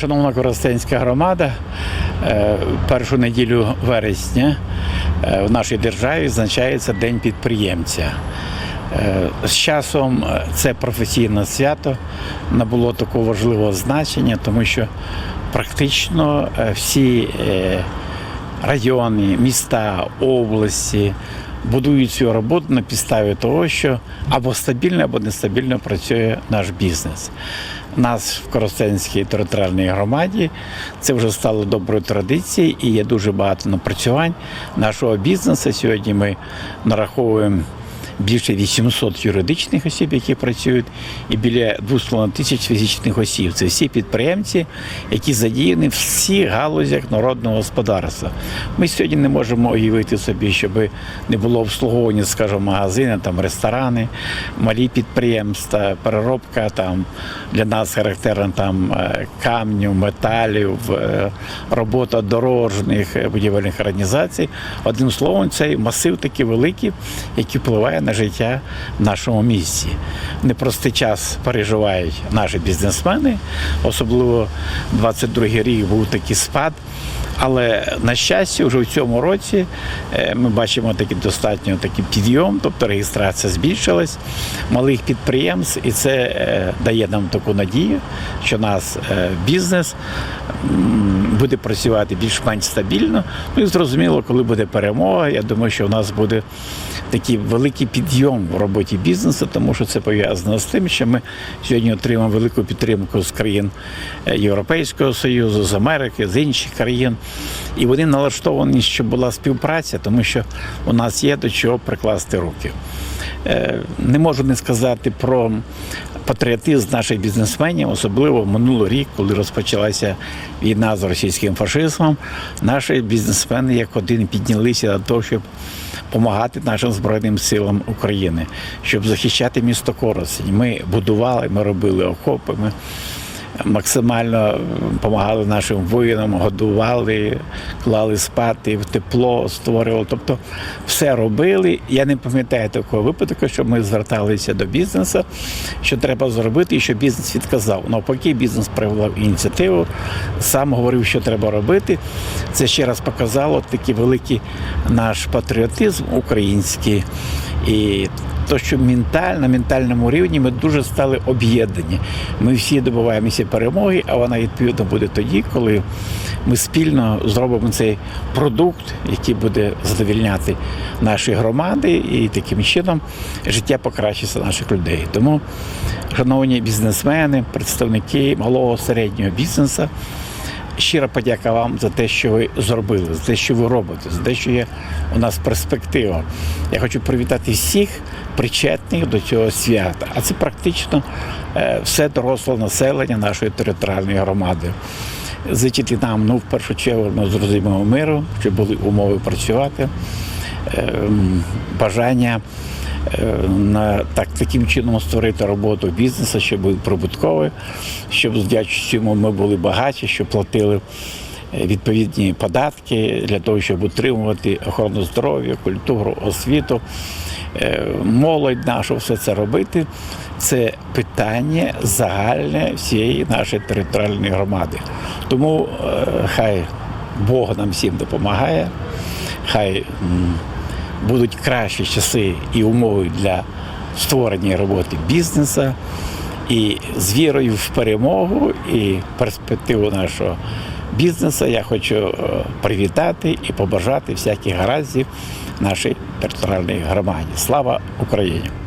Шановна Коростенська громада, е, першу неділю вересня е, в нашій державі відзначається День підприємця. Е, З часом це професійне свято набуло такого важливого значення, тому що практично всі райони, міста, області будують цю роботу на підставі того, що або стабільно, або нестабільно працює наш бізнес. Нас в Коростенській територіальній громаді це вже стало доброю традицією і є дуже багато напрацювань нашого бізнесу. Сьогодні ми нараховуємо більше 800 юридичних осіб, які працюють, і біля 2,5 тисяч фізичних осіб. Це всі підприємці, які задіяні в всіх галузях народного господарства. Ми сьогодні не можемо уявити собі, щоб не було обслуговування, скажімо, магазини, там ресторани, малі підприємства, переробка там для нас характерна там е, камню, металів, е, робота дорожніх е, будівельних організацій. Одним словом, цей масив такий великий, який впливає на життя в нашому місті. Непростий час переживають наші бізнесмени, особливо 22-й рік був такий спад. Але на щастя, вже в цьому році е, ми бачимо такий достатньо такий підйом, тобто реєстрація збільшилась малих підприємств, і це е, дає нам таку надію, що нас е, бізнес буде працювати більш-менш стабільно. Ну і зрозуміло, коли буде перемога. Я думаю, що у нас буде такий великий підйом в роботі бізнесу, тому що це пов'язано з тим, що ми сьогодні отримаємо велику підтримку з країн Європейського Союзу, з Америки, з інших країн. І вони налаштовані, щоб була співпраця, тому що у нас є до чого прикласти руки. Е, Не можу не сказати про патріотизм наших бізнесменів, особливо минулий рік, коли розпочалася війна з російським фашизмом. Наші бізнесмени як один піднялися до того, щоб допомагати нашим збройним силам України, щоб захищати місто Коростень. Ми будували, ми робили окопи. Ми максимально допомагали нашим воїнам, годували, клали спати в тепло, створювали. Тобто все робили. Я не пам'ятаю такого випадку, що ми зверталися до бізнесу, що треба зробити, і що бізнес відказав. Навпаки, бізнес проявляв ініціативу, сам говорив, що треба робити. Це ще раз показало такий великий наш патріотизм український. І то, що ментально, на ментальному рівні ми дуже стали об'єднані. Ми всі добиваємося перемоги, а вона відповідно буде тоді, коли ми спільно зробимо цей продукт, який буде задовільняти наші громади, і таким чином життя покращиться наших людей. Тому, шановні бізнесмени, представники малого середнього бізнесу. Щира подяка вам за те, що ви зробили, за те, що ви робите, за те, що є у нас перспектива. Я хочу привітати всіх причетних до цього свята. А це практично е, все доросле населення нашої територіальної громади. Зичити нам, ну, в першу чергу, ну, зрозуміло миру, щоб були умови працювати, ем, бажання на так таким чином створити роботу бізнесу, щоб був прибутковий, щоб завдячуючи йому ми були багаті, щоб платили е, відповідні податки для того, щоб утримувати охорону здоров'я, культуру, освіту, е, молодь нашу, все це робити. Це питання загальне всієї нашої територіальної громади. Тому е, хай Бог нам всім допомагає, хай будуть кращі часи і умови для створення роботи бізнесу, і з вірою в перемогу і перспективу нашого бізнесу я хочу е, привітати і побажати всяких гараздів нашій територіальній громаді. Слава Україні!